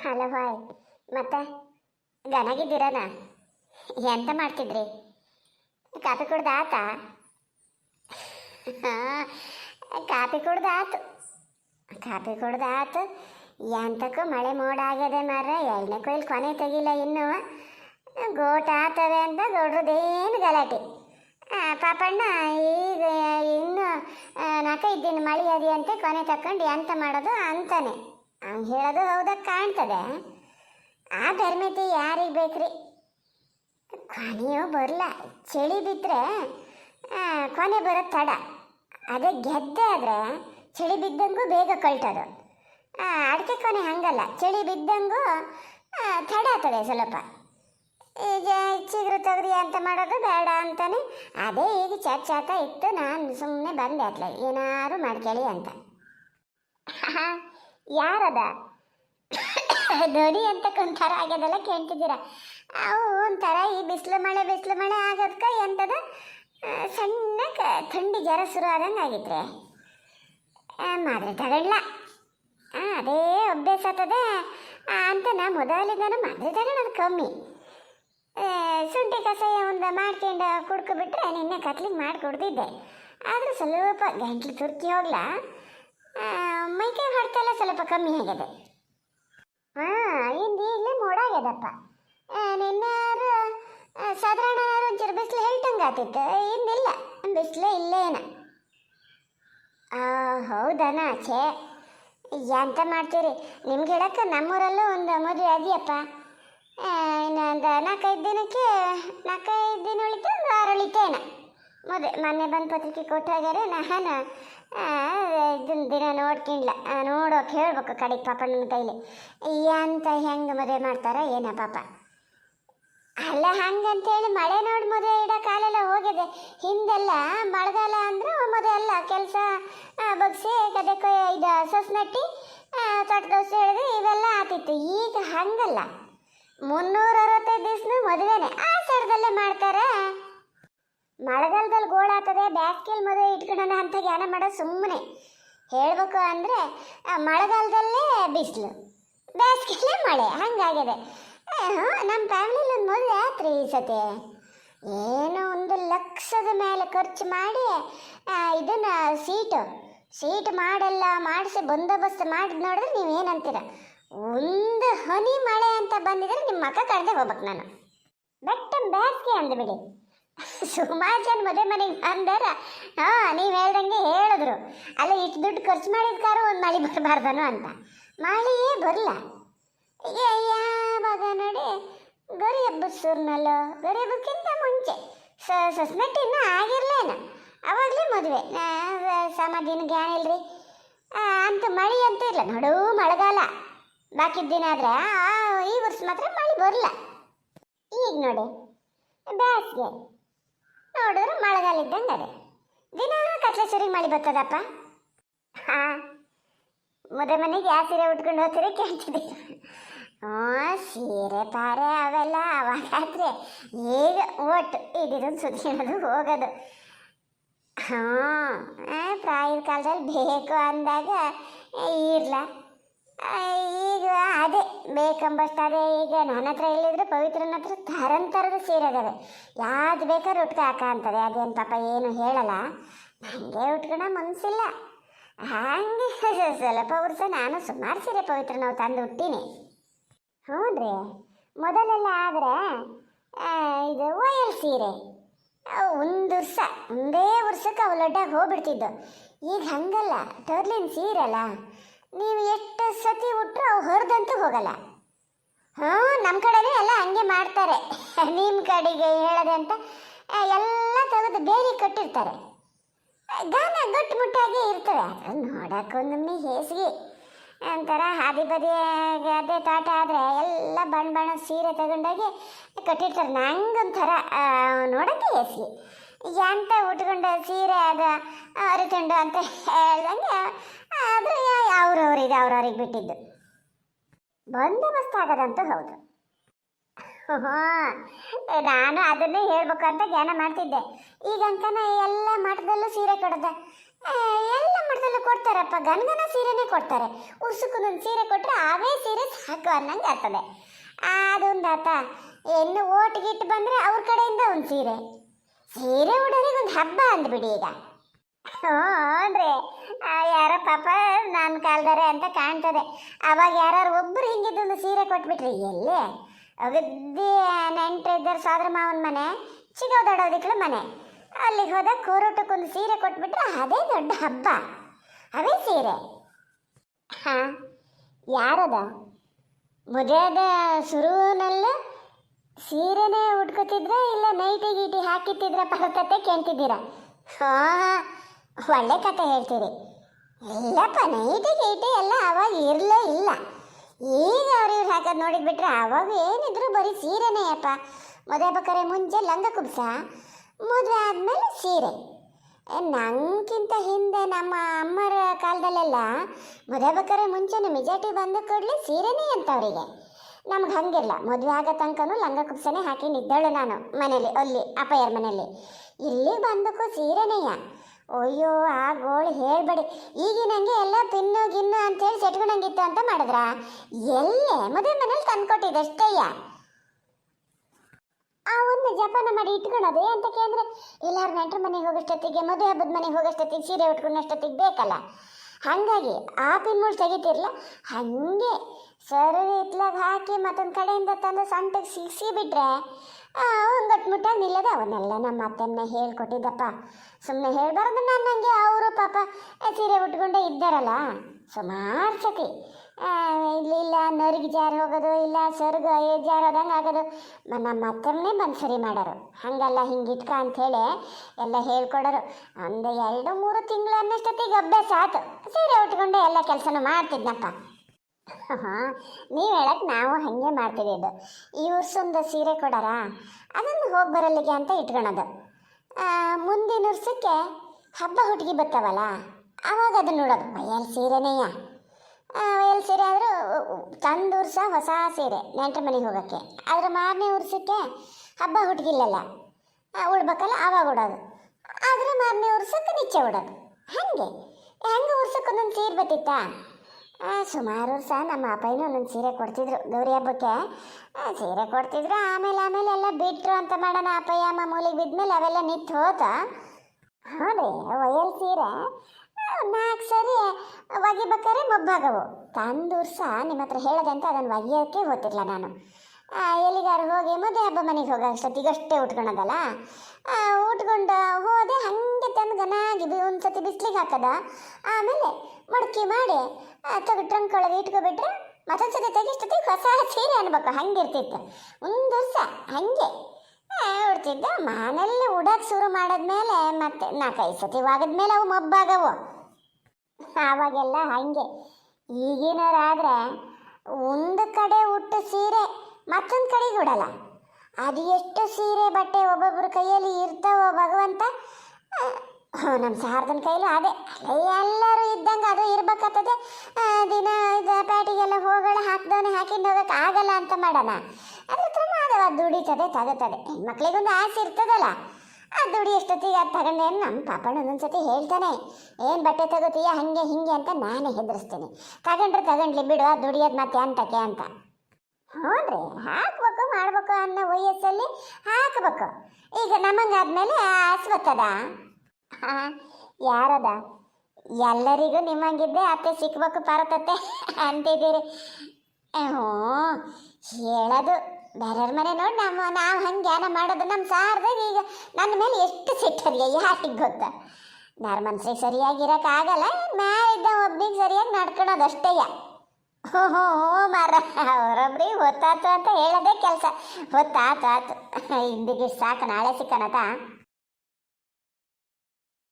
Hello ಬಾಯ್ ಮತ್ತೆ? ಗನಾಗಿದ್ದೀರನ ಎಂತ ಮಾಡ್ತಿದ್ರಿ? ಕಾಫಿ ಕುಡ್ದು ಆತ? ಕಾಫಿ ಕುಡ್ದು ಆತು. ಕಾಫಿ ಕುಡ್ದು ಆತು. ಎಂತಕ್ಕೂ ಮಳೆ ಮೋಡ ಆಗ್ಯದೆ ಮಾರ್ರೆ. ಎಣ್ಣೆ ಕೊಯ್ಲು ಕೊನೆ ತೆಗಿಲ್ಲ ಇನ್ನು. ಗೋಟ ಆತವೆ ಅಂತ ದೊಡ್ಡದೇನು ಗಲಾಟೆ. ಪಾಪಣ್ಣ, ಈಗ ಇನ್ನು ನಾಲ್ಕೈದು ದಿನ ಮಳೆ ಅಂತ ಕೊನೆ ತಕೊಂಡು ಎಂತ ಮಾಡೋದು ಅಂತಾನೆ. ಅವ್ನು ಹೇಳೋದು ಹೌದಾಗಿ ಕಾಣ್ತದೆ. ಆ ಧರ್ಮತೆ ಯಾರಿಗೆ ಬೇಕ್ರಿ? ಕೊನೆಯೋ ಬರಲ್ಲ ಚಳಿ ಬಿದ್ದರೆ ಕೊನೆ ಬರೋ ತಡ. ಅದೇ ಗೆದ್ದೆ ಆದರೆ ಚಳಿ ಬಿದ್ದಂಗೂ ಬೇಗ ಕಳ್ಟೋದು ಅಡಿಕೆ ಕೊನೆ ಹಂಗಲ್ಲ. ಚಳಿ ಬಿದ್ದಂಗೂ ತಡ ಆಗ್ತದೆ ಸ್ವಲ್ಪ. ಈಗ ಚಿಗುರು ತೆಗ್ದು ಅಂತ ಮಾಡೋದು ಬೇಡ ಅಂತಾನೆ. ಅದೇ ಈಗ ಚಚ್ಚಾತ ಚಾತ ಇತ್ತು, ನಾನು ಸುಮ್ಮನೆ ಬಂದೆ ಅತ್ಲ ಏನಾರು ಮಾಡ್ಕೊಳ್ಳಿ ಅಂತ. ಯಾರದ? ಧ್ವನಿ ಅಂತ ಒಂಥರ ಆಗ್ಯದಲ್ಲ ಕೇಳ್ತಿದ್ದೀರ? ಅವು ಒಂಥರ ಈ ಬಿಸಿಲು ಮಳೆ ಬಿಸಿಲು ಮಳೆ ಆಗೋದಕ್ಕೆ ಎಂಥದ ಸಣ್ಣ ಥಂಡಿ ಜ್ವರ ಶುರು ಆದಂಗೆ ಆಗಿತ್ರಿ. ಮಾತ್ರೆ ತಗೊಳ್ಳ. ಅದೇ ಅಭ್ಯಾಸ ಆಗ್ತದೆ. ಅಂತ ನಾ ಮೊದಲಿಂದನೂ ಮಾತ್ರೆ ತಗೊಳ್ಳೋದು ಕಮ್ಮಿ. ಶುಂಠಿ ಕಷಾಯ ಒಂದು ಮಾಡ್ಕೊಂಡು ಕುಡ್ಕೊಬಿಟ್ರೆ ನಿನ್ನೆ ಕತ್ಲಿಗೆ ಮಾಡಿ ಕುಡ್ದಿದ್ದೆ ಆದರೂ ಸ್ವಲ್ಪ ಗಂಟ್ಲು ತುರ್ಕಿ ಹೋಗ್ಲ. ಮೈಕ ಸ್ವಲ್ಪ ಕಮ್ಮಿ ಆಗಿದೆ ಹಾಂ ಇಂದು ಈಗಲೇ ಮೋಡಾಗ್ಯದಪ್ಪ ನಿನ್ನಾರು ಸಾಧಾರಣ ಒಂಚೂರು ಬಿಸಿಲು ಹೇಳ್ತಂಗೆ ಆತಿತ್ತು ಇಂದಿಲ್ಲ ಬಿಸಿಲೇ ಇಲ್ಲೇನ. ಹೌದನ ಆಚೆ ಎಂತ ಮಾಡ್ತೀರಿ? ನಿಮ್ಗೆ ಹೇಳಕ್ಕೆ ನಮ್ಮೂರಲ್ಲೂ ಒಂದು ಮದುವೆ ಅದೆಯಪ್ಪ. ಇನ್ನೊಂದು ನಾಲ್ಕೈದು ದಿನಕ್ಕೆ, ನಾಲ್ಕೈದು ದಿನ ಉಳಿತು ಒಂದು ವಾರ ಉಳಿತೇನ. ಮದುವೆ, ಮೊನ್ನೆ ಬಂದು ಪತ್ರಿಕೆ ಕೊಟ್ಟಾಗಾರೆ ನಾನು ಇದನ್ನ ದಿನ ನೋಡ್ಕಿಂಡ್ಲ ನೋಡೋಕೆ ಹೇಳ್ಬೇಕು ಕಡೆಗೆ ಪಾಪ ನನ್ನ ಕೈಲಿ. ಅಂತ ಹೆಂಗೆ ಮದುವೆ ಮಾಡ್ತಾರೆ ಏನ ಪಾಪ. ಅಲ್ಲ, ಹಂಗಂತೇಳಿ ಮಳೆ ನೋಡಿ ಮದುವೆ ಇಡೋ ಕಾಲೆಲ್ಲ ಹೋಗಿದೆ. ಹಿಂದೆಲ್ಲ ಮಳೆಗಾಲ ಅಂದ್ರೆ ಮದುವೆ ಅಲ್ಲ. ಕೆಲಸ ಬಗ್ಸಿ, ಗದ್ದೆ ಕೊಯ್, ಇದು, ಸೊಸ್ನಟ್ಟಿ ನಟ್ಟಿ ತೊಟ್ಟು ದೋಸೆ ಹೇಳಿದ್ರೆ ಇವೆಲ್ಲ ಆತಿತ್ತು. ಈಗ ಹಂಗಲ್ಲ. ಮುನ್ನೂರ ಅರವತ್ತೈದು ದಿವ್ಸನೂ ಮದುವೆನೆ. ಆ, ಸರದಲ್ಲೇ ಮಾಡ್ತಾರೆ. ಮಳೆಗಾಲದಲ್ಲಿ ಗೋಳಾಗ್ತದೆ ಬ್ಯಾಸ್ಗೆಲ್ ಮದುವೆ ಇಟ್ಕೊಳ್ಳೋಣ ಅಂತ ಜ್ಞಾನ ಮಾಡೋದು ಸುಮ್ಮನೆ ಹೇಳಬೇಕು ಅಂದರೆ ಮಳೆಗಾಲದಲ್ಲೇ ಬಿಸಿಲು ಬೇಸಿಗೆಲೇ ಮಳೆ, ಹಂಗಾಗಿದೆ. ನಮ್ಮ ಫ್ಯಾಮಿಲಿಲಿ ಒಂದು ಮದುವೆ ಆತ್ರಿ ಈ ಸತಿ. ಏನೋ ಒಂದು ಲಕ್ಷದ ಮೇಲೆ ಖರ್ಚು ಮಾಡಿ ಇದನ್ನು ಸೀಟು, ಸೀಟ್ ಮಾಡಲ್ಲ, ಮಾಡಿಸಿ ಬಂದೋಬಸ್ತ್ ಮಾಡಿದ್ ನೋಡಿದ್ರೆ ನೀವು ಏನಂತೀರ ಒಂದು ಹನಿ ಮಳೆ ಅಂತ ಬಂದಿದ್ರೆ ನಿಮ್ಮ ಮಕ್ಕ ಕಳೆದೇ ಹೋಗ್ಬೇಕು ನಾನು. ಬೆಟ್ಟ ಬ್ಯಾಸ್ಗೆ ಅಂದ್ಬಿಡಿ. ಸುಮಾರು ಜನ ಮದುವೆ ಮನೆಗೆ ಬಂದಾರ. ಹಾಂ, ನೀವು ಹೇಳ್ದಂಗೆ ಹೇಳಿದ್ರು. ಅಲ್ಲ, ಇಷ್ಟು ದುಡ್ಡು ಖರ್ಚು ಮಾಡಿದ ಕಾರು ಒಂದು ಮಳೆ ಬರಬಾರ್ದನು ಅಂತ. ಮಳೆಯೇ ಬರಲ್ಲ ಯಾವಾಗ ನೋಡಿ? ಗರಿ ಹಬ್ಬದ ಸುರ್ನಲ್ಲೋ? ಗರಿ ಹಬ್ಬಕ್ಕಿಂತ ಮುಂಚೆ. ಸಸ್ಮೆಟ್ ಇನ್ನೂ ಆಗಿರ್ಲೇನ. ಅವಾಗಲೇ ಮದುವೆ. ಸಮಾಧಿನ ಜ್ಞಾನ ಇಲ್ರಿ. ಅಂತ ಮಳೆ ಅಂತ ಇಲ್ಲ. ನೋಡು ಮಳೆಗಾಲ. ಬಾಕಿ ದಿನ ಆದ್ರೆ ಈ ವರ್ಷ ಮಾತ್ರ ಮಳೆ ಬರಲ್ಲ ಈಗ ನೋಡಿ. ಬೇಸಿಗೆ ನೋಡಿದ್ರೆ ಮಳೆಗಾಲ ಇದ್ದಂಗೆ ಅದೇ ದಿನ ಕತ್ಲೇಶ್ವರಿಗೆ ಮಳೆ ಬರ್ತದಪ್ಪ. ಹಾಂ ಮದುವೆ ಮನೆಗೆ ಯಾವ ಸೀರೆ ಉಟ್ಕೊಂಡು ಹೋಗ್ತೀರಿ ಕೇಳ್ತಿದ್ದೀರ ಹ್ಞೂ ಸೀರೆ ಪಾರೆ ಅವೆಲ್ಲ ಅವಾಗಾದ್ರೆ ಈಗ ಒಟ್ಟು ಇದಿರೋದು ಅನ್ನೋದು ಹೋಗೋದು. ಹಾಂ ಪ್ರಾಯದ ಕಾಲದಲ್ಲಿ ಬೇಕು ಅಂದಾಗ ಇರಲ್ಲ ಈಗ ಅದೇ ಬೇಕಂಬಷ್ಟು ಅದೇ ಈಗ ನನ್ನ ಹತ್ರ ಎಲ್ಲಿದ್ರೆ ಪವಿತ್ರನ ಹತ್ರ ಥರನ್ ಥರದ ಸೀರೆ ಅದಾವೆ. ಯಾವ್ದು ಬೇಕಾದ್ರೂ ಉಟ್ಕೊ ಹಾಕ ಅಂತದೆ. ಅದೇನು ಪಾಪ ಏನು ಹೇಳಲ್ಲ. ನನಗೆ ಉಟ್ಕೊಳ ಮನಸ್ಸಿಲ್ಲ ಹಾಗೆ ಸ್ವಲ್ಪ ವರ್ಷ ನಾನು ಸುಮಾರು ಸೀರೆ ಪವಿತ್ರ ನಾವು ತಂದು ಹುಟ್ಟಿನಿ ಹ್ಞೂ ರೀ ಮೊದಲೆಲ್ಲ ಆದರೆ ಇದು ಒಯಲ್ ಸೀರೆ. ಒಂದು ವರ್ಷ, ಒಂದೇ ವರ್ಷಕ್ಕೆ ಅವು ಲಡ್ಡಾಗಿ ಹೋಗ್ಬಿಡ್ತಿದ್ದು. ಈಗ ಹಂಗಲ್ಲ. ಟರ್ಲಿನ್ ಸೀರಲ್ಲ ನೀವು ಎಷ್ಟು ಸತಿ ಉಟ್ಟರು ಅವು ಹೊರದಂತೂ ಹೋಗಲ್ಲ. ಹಾಂ ನಮ್ಮ ಕಡೆನೇ ಎಲ್ಲ ಹಂಗೆ ಮಾಡ್ತಾರೆ. ನಿಮ್ಮ ಕಡೆಗೆ ಹೇಳದೆ ಅಂತ ಎಲ್ಲ ತೆಗೆದು ಬೇರೆ ಕಟ್ಟಿರ್ತಾರೆ. ಗಾನ ಗಟ್ಟುಮುಟ್ಟಾಗಿ ಇರ್ತವೆ. ಅದು ನೋಡೋಕ್ಕೊಂದೊಮ್ಮೆ ಹೇಸಿಗೆ. ಒಂಥರ ಹಾದಿ ಬದಿ ಅದೇ ತೋಟ ಆದರೆ ಎಲ್ಲ ಬಣ್ಣ ಬಣ್ಣ ಸೀರೆ ತಗೊಂಡೋಗಿ ಕಟ್ಟಿರ್ತಾರೆ. ನಂಗೊಂಥರ ನೋಡೋಕ್ಕೆ ಹೇಸಿಗೆ. ಎಂತ ಉಟ್ಕೊಂಡ ಸೀರೆ ಅದು ಅರಿತುಂಡು ಅಂತ ಹೇಳ್ದಂಗೆ ಅವ್ರವ್ರಿಗೆ ಅವ್ರವ್ರಿಗೆ ಬಿಟ್ಟಿದ್ದು. ಬಂದೋಬಸ್ತ್ ಆಗೋದಂತೂ ಹೌದು ನಾನು ಅದನ್ನೇ ಹೇಳ್ಬೇಕು ಅಂತ ಜ್ಞಾನ ಮಾಡ್ತಿದ್ದೆ. ಈಗ ಎಲ್ಲ ಮಠದಲ್ಲೂ ಸೀರೆ ಕೊಡದೆ? ಎಲ್ಲ ಮಠದಲ್ಲೂ ಕೊಡ್ತಾರಪ್ಪ, ಗನಗನ ಸೀರೆನೇ ಕೊಡ್ತಾರೆ. ಉರ್ಸಕ್ಕೊಂದೊಂದು ಸೀರೆ ಕೊಟ್ಟರೆ ಅವೇ ಸೀರೆ ಸಾಕು ಅನ್ನಂಗೆ ಆಗ್ತದೆ. ಅದೊಂದು ಆತ ಇನ್ನು ಓಟ್ ಗಿಟ್ಟು ಬಂದರೆ ಅವ್ರ ಕಡೆಯಿಂದ ಒಂದು ಸೀರೆ. ಸೀರೆ ಉಡೋರಿಗೆ ಒಂದು ಹಬ್ಬ ಅಂದ್ಬಿಡಿ ಈಗ. ಹ್ಞೂ ಯಾರ ಪಾಪ ನಾನು ಕಾಲ್ದಾರೆ ಅಂತ ಕಾಣ್ತದೆ. ಅವಾಗ ಯಾರು ಒಬ್ಬರು ಹಿಂಗಿದ್ದೊಂದು ಸೀರೆ ಕೊಟ್ಬಿಟ್ರಿ, ಎಲ್ಲಿ? ಒಗದ್ದಿ ನೆಂಟರು ಇದ್ದಾರೆ ಸೋದರ ಮಾವನ ಮನೆ ಚಿಕ್ಕ ದೊಡ್ಡೋದಿಕ್ಳ ಮನೆ. ಅಲ್ಲಿಗೆ ಹೋದಾಗ ಕೂರೋಟಕ್ಕೊಂದು ಸೀರೆ ಕೊಟ್ಬಿಟ್ರೆ ಅದೇ ದೊಡ್ಡ ಹಬ್ಬ. ಅವೇ ಸೀರೆ. ಹಾಂ, ಯಾರದ? ಮದುವೆದ ಶುರುವಿನಲ್ಲೇ ಸೀರೆನೇ ಉಟ್ಕೋತಿದ್ರ ಇಲ್ಲ ನೈಟಿ ಗೀಟಿ ಹಾಕಿತ್ತಿದ್ರ ಪರಕತೆ ಕೇಳ್ತಿದ್ದೀರಾ? ಹಾಂ ಒಳ್ಳೆ ಕತೆ ಹೇಳ್ತೀರಿ. ಇಲ್ಲಪ್ಪ, ನೈಟಿ ಗೀಟಿ ಎಲ್ಲ ಅವಾಗ ಇರಲೇ ಇಲ್ಲ. ಈಗ ಅವ್ರು ಇವ್ರು ಹಾಕೋದು ನೋಡಿದ್ಬಿಟ್ರೆ ಅವಾಗ ಏನಿದ್ರು ಬರೀ ಸೀರೆನೇ ಅಪ್ಪ ಮದುವೆ ಬೇಕಾರೆ ಮುಂಚೆ ಲಂಗ ಕುಬ್ಸ, ಮದುವೆ ಆದಮೇಲೆ ಸೀರೆ. ನಂಗಿಂತ ಹಿಂದೆ ನಮ್ಮ ಅಮ್ಮರ ಕಾಲದಲ್ಲೆಲ್ಲ ಮದುವೆ ಬೇಕಾರೆ ಮುಂಚೆನೆ ಮೆಜಾಟಿ ಬಂದ ಕೂಡಲೇ ಸೀರೆನೇ ಅಂತ ಅವರಿಗೆ. ನಮ್ಗೆ ಹಂಗಿಲ್ಲ ಮದುವೆ ಆಗೋ ತನಕನೂ ಲಂಗ ಕುಬ್ಸನೆ ಹಾಕಿ ನಿದ್ದಳು ನಾನು ಮನೇಲಿ, ಅಲ್ಲಿ ಅಪ್ಪಯ್ಯರ ಮನೇಲಿ. ಇಲ್ಲಿ ಬಂದಕ್ಕೂ ಸೀರೆನೆಯ? ಅಯ್ಯೋ, ಆ ಗೋಳು ಹೇಳ್ಬೇಡಿ. ಈಗಿನಂಗೆ ಎಲ್ಲ ತಿನ್ನು, ಗಿನ್ನು ಅಂತೇಳಿ ಸೆಟ್ಕೊಂಡಂಗಿತ್ತು ಅಂತ ಮಾಡಿದ್ರ? ಎಲ್ಲೇ? ಮದುವೆ ಮನೇಲಿ ಆ ಒಂದು ಜಪಾನ ಮಾಡಿ ಇಟ್ಕೊಳ್ಳೋದು ಅಂತ ಕೇಳಿದ್ರೆ, ಎಲ್ಲಾರು ನೆಂಟ್ರ ಮನೆಗೆ ಹೋಗೋಷ್ಟೊತ್ತಿಗೆ, ಮದುವೆ ಹಬ್ಬದ ಮನೆಗೆ ಹೋಗೋಷ್ಟೊತ್ತಿಗೆ, ಸೀರೆ ಉಟ್ಕೊಂಡಷ್ಟೊತ್ತಿಗೆ ಬೇಕಲ್ಲ? ಹಾಗಾಗಿ ಆ ತಿಂಗಳು ತೆಗಿತಿರ್ಲ. ಹಾಗೆ ಸರಿ ಇತ್ಲಾಗ ಹಾಕಿ ಮತ್ತೊಂದು ಕಡೆಯಿಂದ ತಂದು ಸಂತೆಗೆ ಸಿಗಿಸಿ ಬಿಟ್ರೆ ಒಂದು ಗಟ್ಮುಟ್ಟಾಗಿ ನಿಲ್ಲದೆ ಅವನ್ನೆಲ್ಲ ನಮ್ಮ ಅತ್ತೆನ ಹೇಳ್ಕೊಟ್ಟಿದ್ದಪ್ಪ. ಸುಮ್ಮನೆ ಹೇಳ್ಬಾರ್ದು ನಾನು ನನಗೆ ಅವರು ಪಾಪ ಸೀರೆ ಉಟ್ಕೊಂಡೇ ಇದ್ದಾರಲ್ಲ. ಸುಮಾರು ಸತಿ. ಇಲ್ಲಿ ನರಿಗೆ ಜಾರಿ ಹೋಗೋದು, ಇಲ್ಲ, ಸರ್ಗ ಜಾರಿ ಹೋದಂಗೆ ಆಗೋದು. ನಮ್ಮ ಅತ್ತಮ್ಮನೇ ಬಂದು ಸರಿ ಮಾಡೋರು. ಹಾಗಲ್ಲ ಹಿಂಗೆ ಇಟ್ಕ ಅಂಥೇಳಿ ಎಲ್ಲ ಹೇಳ್ಕೊಡೋರು. ಒಂದು ಎರಡು, ಮೂರು ತಿಂಗಳು ಅನ್ನಷ್ಟೊತ್ತಿಗೆ ಅಭ್ಯಾಸ ಆಯ್ತು ಸೀರೆ ಉಟ್ಕೊಂಡು ಎಲ್ಲ ಕೆಲಸನೂ ಮಾಡ್ತಿದ್ನಪ್ಪ. ಹಾಂ, ನೀವು ಹೇಳಕ್ಕೆ ನಾವು ಹಾಗೆ ಮಾಡ್ತಿದ್ದಿದ್ದು ಈ ವರ್ಷ ಒಂದು ಸೀರೆ ಕೊಡಾರ? ಅದನ್ನು ಹೋಗಿ ಬರಲಿಕ್ಕೆ ಅಂತ ಇಟ್ಕೊಳೋದು. ಮುಂದಿನ ವರ್ಷಕ್ಕೆ ಹಬ್ಬ ಹುಡುಗಿ ಬರ್ತಾವಲ್ಲ ಆವಾಗ ಅದನ್ನ ನೋಡೋದು. ಮೈಯಲ್ಲಿ ಸೀರೆನೇಯ? ವಯಲ್ ಸೀರೆ ಆದರೂ ತಂದು ಉರ್ಸ ಹೊಸ ಸೀರೆ ನೆಂಟ್ರ ಮನೆಗೆ ಹೋಗೋಕ್ಕೆ. ಆದರೆ ಮಾರನೇ ಉರ್ಸಕ್ಕೆ ಹಬ್ಬ ಹುಡುಗಿಲ್ಲಲ್ಲ ಉಡ್ಬೇಕಲ್ಲ ಆವಾಗ ಉಡೋದು. ಆದರೆ ಮಾರನೇ ಉರ್ಸಕ್ಕೆ ನಿಚ್ಚೆ ಉಡೋದು. ಹಾಗೆ? ಹೆಂಗೆ ಉರ್ಸಕ್ಕೆ ಒಂದೊಂದು ಸೀರೆ ಬತ್ತಿತ್ತಾ ಸುಮಾರು ವರ್ಷ ನಮ್ಮ ಅಪ್ಪಯ್ಯನೂ ಒಂದೊಂದು ಸೀರೆ ಕೊಡ್ತಿದ್ರು ಗೌರಿ ಹಬ್ಬಕ್ಕೆ. ಸೀರೆ ಕೊಡ್ತಿದ್ರು, ಆಮೇಲೆ ಆಮೇಲೆ ಎಲ್ಲ ಬಿಟ್ಟರು ಅಂತ ಮಾಡೋಣ ಅಪ್ಪಯ್ಯ, ಅಮ್ಮ ಮೂಲಿಗೆ ಬಿದ್ಮೇಲೆ ಅವೆಲ್ಲ ನಿಂತು ಹೋತ? ಹೌದೇ ವಯಲ್ ಸೀರೆ. ನಾಲ್ಕು ಸರಿ ಮೊಬ್ಬಾಗವು. ತಂದೂರು ಸಹ ನಿಮ್ಮ ಹತ್ರ ಹೇಳದಂತೆ ಅದನ್ನು ಒಗೆಯೋಕ್ಕೆ ಗೊತ್ತಿರಲ್ಲ ನಾನು. ಎಲ್ಲಿಗಾರು ಹೋಗಿ ಮದುವೆ ಹಬ್ಬ ಮನೆಗೆ ಹೋಗೋ ಅಷ್ಟೊತ್ತಿಗಷ್ಟೇ ಉಟ್ಕೊಳೋದಲ್ಲ? ಉಟ್ಕೊಂಡು ಹೋದೆ ಹಾಗೆ ತಂದು ಗನಾಗಿ ಒಂದು ಸತಿ ಬಿಸಿಲಿಗೆ ಹಾಕದ. ಆಮೇಲೆ ಮಡಕೆ ಮಾಡಿ ತೆಗೆ ಟ್ರಂಕ್ ಒಳಗೆ ಇಟ್ಕೊಬಿಟ್ರೆ ಮತ್ತೊಂದು ಸತಿ ತೆಗಿಷ್ಟೊತ್ತಿಗೆ ಹೊಸ ಸೀರೆ ಅನ್ಬೇಕು, ಹಂಗಿರ್ತಿತ್ತು. ಒಂದು ವರ್ಷ ಹಾಗೆ. ಉಡ್ತಿದ್ದ. ಮನೆಯಲ್ಲಿ ಉಡಕ್ಕೆ ಶುರು ಮಾಡಿದ್ಮೇಲೆ ಮತ್ತೆ ನಾಲ್ಕೈದು ಸತಿ ಒಗದ್ಮೇಲೆ ಅವು ಮಬ್ಬಾಗವು. ಆವಾಗೆಲ್ಲ ಹಾಗೆ. ಈಗಿನವರಾದ್ರೆ ಒಂದು ಕಡೆ ಉಟ್ಟು ಸೀರೆ ಮತ್ತೊಂದು ಕಡೆಗೆ ಉಡಲ್ಲ. ಅದು ಎಷ್ಟು ಸೀರೆ ಬಟ್ಟೆ ಒಬ್ಬೊಬ್ಬರ ಕೈಯಲ್ಲಿ ಇರ್ತಾವೋ ಭಗವಂತ ನಮ್ಮ ಸಾರ್ದನ ಕೈಲೂ ಅದೇ. ಅದೇ ಎಲ್ಲರೂ ಇದ್ದಂಗೆ ಅದು ಇರ್ಬೇಕಾಗ್ತದೆ. ದಿನ ಇದು ಪ್ಯಾಟಿಗೆಲ್ಲ ಹೋಗೋಣ ಹಾಕ್ದವನೆ ಹಾಕಿಂದು ಹೋಗೋಕೆ ಆಗಲ್ಲ ಅಂತ ಮಾಡೋಣ. ಅದ್ರ ಹತ್ರ ಮಾದವ ದುಡಿತದೆ, ತಗೋತದೆ. ಮಕ್ಕಳಿಗೊಂದು ಆಸೆ ಇರ್ತದಲ್ಲ. ಆ ದುಡಿ ಎಷ್ಟೊತ್ತಿಗೆ ಅದು ತಗೊಂಡೇನು ನಮ್ಮ ಪಾಪಣ್ಣ ಒಂದೊಂದ್ಸತಿ ಹೇಳ್ತಾನೆ, ಏನು ಬಟ್ಟೆ ತಗೋತೀಯ? ಹಂಗೆ, ಹಿಂಗೆ ಅಂತ ನಾನೇ ಹೆದರಿಸ್ತೀನಿ. ತಗೊಂಡ್ರೆ ತಗೊಂಡ್ಲಿ ಬಿಡು, ಅದು ದುಡಿಯೋದು ಮತ್ತೆ ಅಂತಕ್ಕೆ ಅಂತ. ಹ್ಞೂ ರೀ ಹಾಕ್ಬೇಕು, ಮಾಡ್ಬೇಕು ಅನ್ನೋ ವಯಸ್ಸಲ್ಲಿ ಹಾಕ್ಬೇಕು. ಈಗ ನಮಗಾದ್ಮೇಲೆ ಆಸ್ವತ್ತದ ಯಾರದ? ಎಲ್ಲರಿಗೂ ನಿಮ್ಮಂಗಿದ್ದೆ ಅತ್ತೆ ಸಿಕ್ಬೇಕು ಪರತತ್ತೆ ಅಂತಿದ್ದೀರಿ. ಹ್ಞೂ ಹೇಳೋದು ಬೇರೆಯವ್ರ ಮನೆ ನೋಡಿ ನಮ್ಮ ನಾವು ಹಂಗೆ ಯಾನ ಮಾಡೋದು ನಮ್ಮ ಸಾರ್ದಾಗ ಈಗ ನನ್ನ ಮೇಲೆ ಎಷ್ಟು ಸಿಟ್ಟರಿಗೆ ಯಾರಿಗೆ ಗೊತ್ತ? ನಾರ್ ಮನ್ಸಿಗೆ ಸರಿಯಾಗಿರೋಕ್ಕಾಗಲ್ಲ ಮ್ಯಾಲಿದ್ದ ಒಬ್ಬಿಗೆ ಸರಿಯಾಗಿ ನಡ್ಕೊಳೋದು ಅಷ್ಟೇಯ ಹ್ಞೂ ಹ್ಞೂ ಮಾರ ಅವರೊಬ್ರಿಗೆ ಹೊತ್ತಾತು ಅಂತ ಹೇಳೋದೇ ಕೆಲಸ. ಹೊತ್ತಾತು, ಆತು. ಇಂದಿಗೆ ಸಾಕು, ನಾಳೆ ಸಿಕ್ಕನತ?